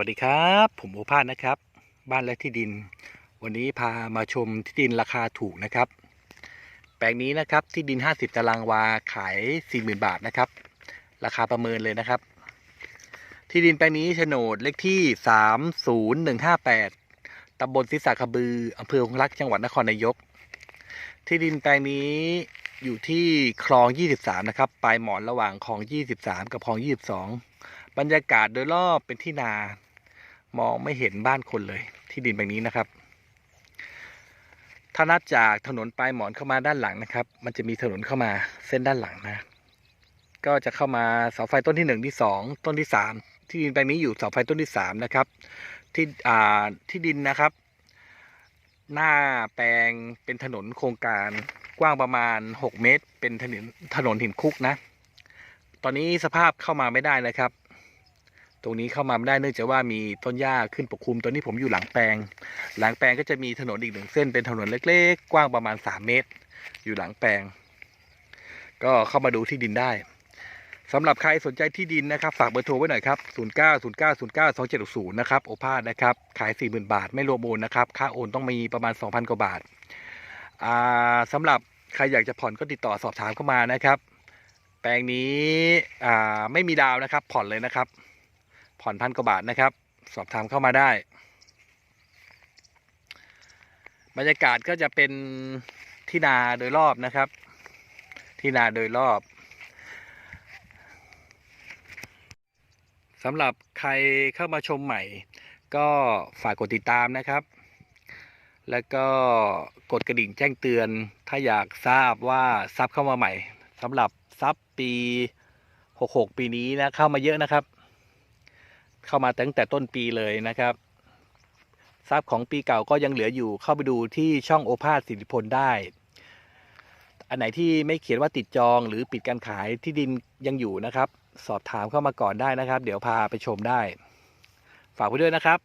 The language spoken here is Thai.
วัสดีครับ ผมโอภาสนะครับ บ้านและที่ดิน วันนี้พามาชมที่ดินราคาถูกนะครับ แปลงนี้นะครับที่ดิน 50 ตารางวาขาย 40,000 บาทนะครับ ราคาประเมินเลยนะครับ ที่ดินแปลงนี้โฉนดเลขที่ 30158ตำบลศิษากระบืออำเภอหงรักจังหวัดนครนายก ที่ดินแปลงนี้อยู่ที่คลอง 23 นะครับ ปลายหมอนระหว่างคลอง 23 กับคลอง 22 บรรยากาศโดยรอบเป็นที่นา มองไม่เห็นบ้านคนเลย ที่ดินแปลงนี้นะครับถ้านับจากถนนปลายหมอนเข้ามาด้านหลังนะครับ มันจะมีถนนเข้ามาเส้นด้านหลังนะ ก็จะเข้ามาเสาไฟต้นที่หนึ่งที่สองต้นที่สามที่ดินแปลงนี้อยู่เสาไฟต้นที่สามนะครับที่อ่าที่ดินนะครับ หน้าแปลงเป็นถนนโครงการกว้างประมาณ 6 เมตร เป็นถนนถนนหินคุกนะ ตอนนี้สภาพเข้ามาไม่ได้นะครับ ตรงนี้เข้ามาไม่ได้เนื่องจากว่ามีต้นหญ้าขึ้นปกคลุมตอนนี้ผมอยู่หลังแปลง หลังแปลงก็จะมีถนนอีกหนึ่งเส้นเป็นถนนเล็ก ๆ กว้างประมาณ 3 เมตร อยู่หลังแปลง ก็เข้ามาดูที่ดินได้สำหรับใครสนใจที่ดินนะครับ ฝากเบอร์โทรไว้หน่อยครับ 0 9 0 9 0 9 2 7 6 0 นะครับ โอภาสนะครับ ขาย 40,000 บาท ไม่รวมโอนนะครับ ค่าโอนต้องมีประมาณ 2,000 กว่าบาทอ่าสำหรับใครอยากจะผ่อนก็ติดต่อสอบถามเข้ามานะครับ แปลงนี้อ่าไม่มีดาวนะครับ ผ่อนเลยนะครับ ผ่อนพันกว่าบาทนะครับ สอบถามเข้ามาได้ บรรยากาศก็จะเป็นที่นาโดยรอบนะครับ ที่นาโดยรอบสำหรับใครเข้ามาชมใหม่ ก็ฝากกดติดตามนะครับ แล้วก็กดกระดิ่งแจ้งเตือน ถ้าอยากทราบว่าซับเข้ามาใหม่สำหรับซับปี 66 ปีนี้นะเข้ามาเยอะนะครับ เข้ามาตั้งแต่ต้นปีเลยนะครับทรัพย์ของปีเก่าก็ยังเหลืออยู่เข้าไปดูที่ช่องโอภาสสิริพลได้ อันไหนที่ไม่เขียนว่าติดจองหรือปิดการขายที่ดินยังอยู่นะครับ สอบถามเข้ามาก่อนได้นะครับ เดี๋ยวพาไปชมได้ ฝากไว้ด้วยนะครับ